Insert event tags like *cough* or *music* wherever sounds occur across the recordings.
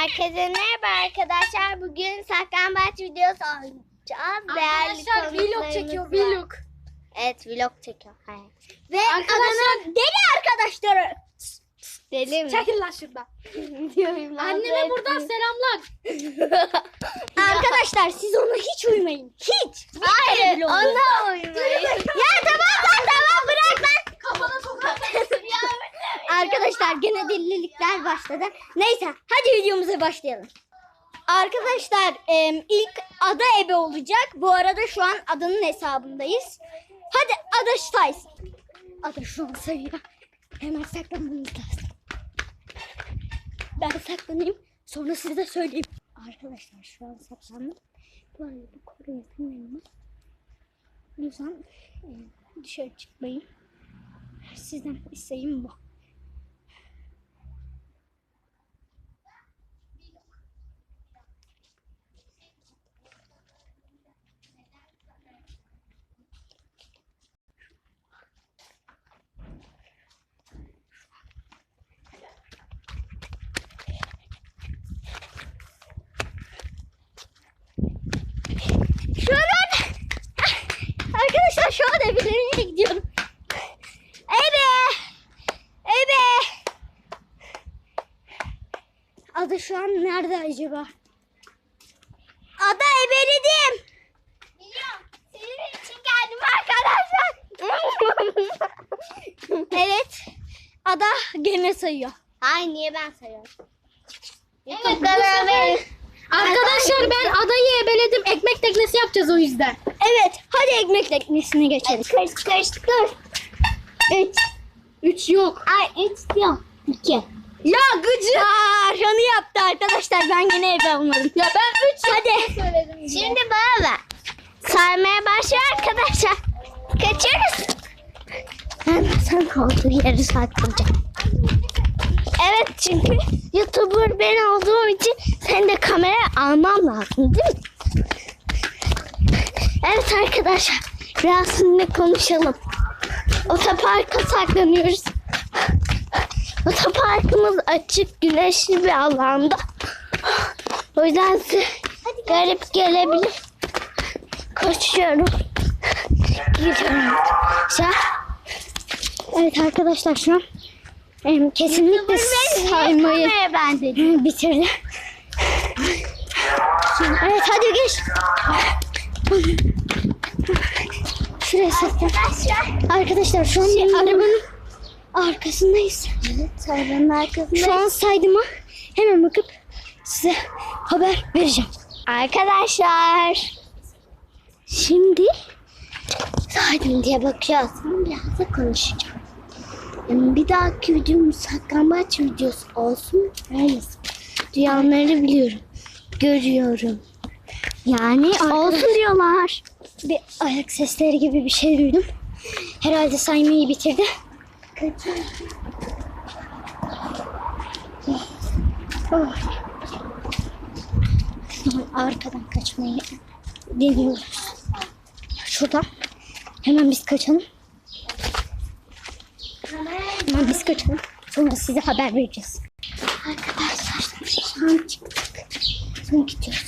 Herkese merhaba arkadaşlar. Bugün saklambaç videosu oynayacağız. Değerli Arkadaşlar vlog çekiyor vlog. Evet vlog çekiyor. Hayır. Ve Arkadaşlar- deli arkadaşları. Deli mi? Çekil lan şuradan. Diyorum, Anneme buradan selamlar. Arkadaşlar siz ona hiç uymayın. Hiç. Hayır ona uymayın. ya Arkadaşlar gene delilikler başladı. Neyse hadi videomuza başlayalım. Arkadaşlar ilk ada ebe olacak. Bu arada şu an adanın hesabındayız. Hadi ada saysın. Ada şu an sayıyor. Hemen saklanmamız lazım. Ben saklanayım. Sonra size söyleyeyim. Arkadaşlar şu an saklandım. Bu arada bu koruya bilmiyorum. Lütfen dışarı çıkmayın. Sizden isteğim bu. Şu an evlerine gidiyorum. Ebe! Ebe! Ada şu an nerede acaba? Ada ebeledim. Biliyorum. Sizin için geldim arkadaşlar. *laughs* Evet. Ada gene sayıyor. Hayır niye ben sayıyorum? Evet. Arkadaşlar ben adayı ebeledim. Ekmek teknesi yapacağız o yüzden. Evet. Hadi ekmek teknesine geçelim. Kış kış kış. Üç. Üç yok. Ay üç diyorum. İki. Ya gıcı. Aa, Şanı yaptı arkadaşlar. Ben gene ebe olmadım. Ya ben üç Hadi. söyledim. Şimdi bana ver. Saymaya başlıyor arkadaşlar. Kaçıyoruz. Ben sen olduğu yeri saklayacağım. Evet çünkü YouTuber ben olduğum için sen de kamera almam lazım değil mi? Arkadaşlar biraz sizinle konuşalım. Otoparka saklanıyoruz. Otoparkımız açık güneşli bir alanda. O yüzden size garip gelebilir. Koşuyorum. Gidiyorum. Sen? Evet arkadaşlar şu an em, kesinlikle saymayı ben dedim. bitirdi. Evet hadi geç. Şuraya saklan. Arkadaşlar. Arkadaşlar şu an bir arabanın arkasındayız. Evet arabanın arkasında. Şu an saydıma hemen bakıp size haber vereceğim. Arkadaşlar. Şimdi saydım diye bakacağız. Biraz da konuşacağım. Yani bir dahaki videomuz saklambaç videosu olsun olmasın. Duyanları biliyorum. Görüyorum. Yani olsun diyorlar. Bir ayak sesleri gibi bir şey duydum. Herhalde saymayı bitirdi. Arkadan kaçmayı deniyoruz. Şuradan. Hemen biz kaçalım. Hemen biz kaçalım. Sonra size haber vereceğiz. Arkadaşlar şu an çıktık. Sonra gidiyoruz.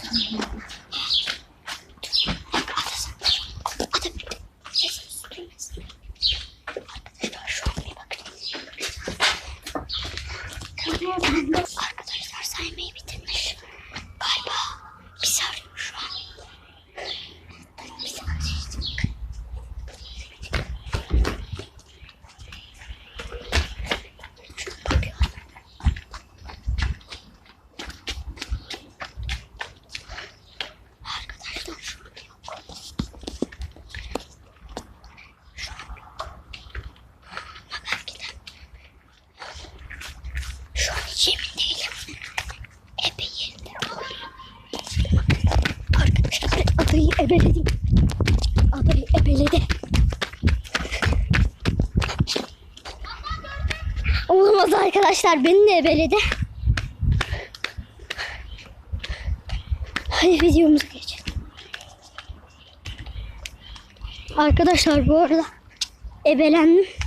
Arkadaşlar şu an bir bakın. Kamera bende. Arkadaşlar saymayı bitirmiş. Galiba bizi arıyor şu an. Bizi arayacak. Şu an bakıyor. Arkadaşlar şu an yok. Şu an yok. Ama belki de değilim. Ebe olabilir. Arkadaşlar adayı ebeledim. Adayı ebeledi. Olamaz arkadaşlar beni de ebeledi. Hadi videomuza geçelim. Arkadaşlar bu arada ebelendim.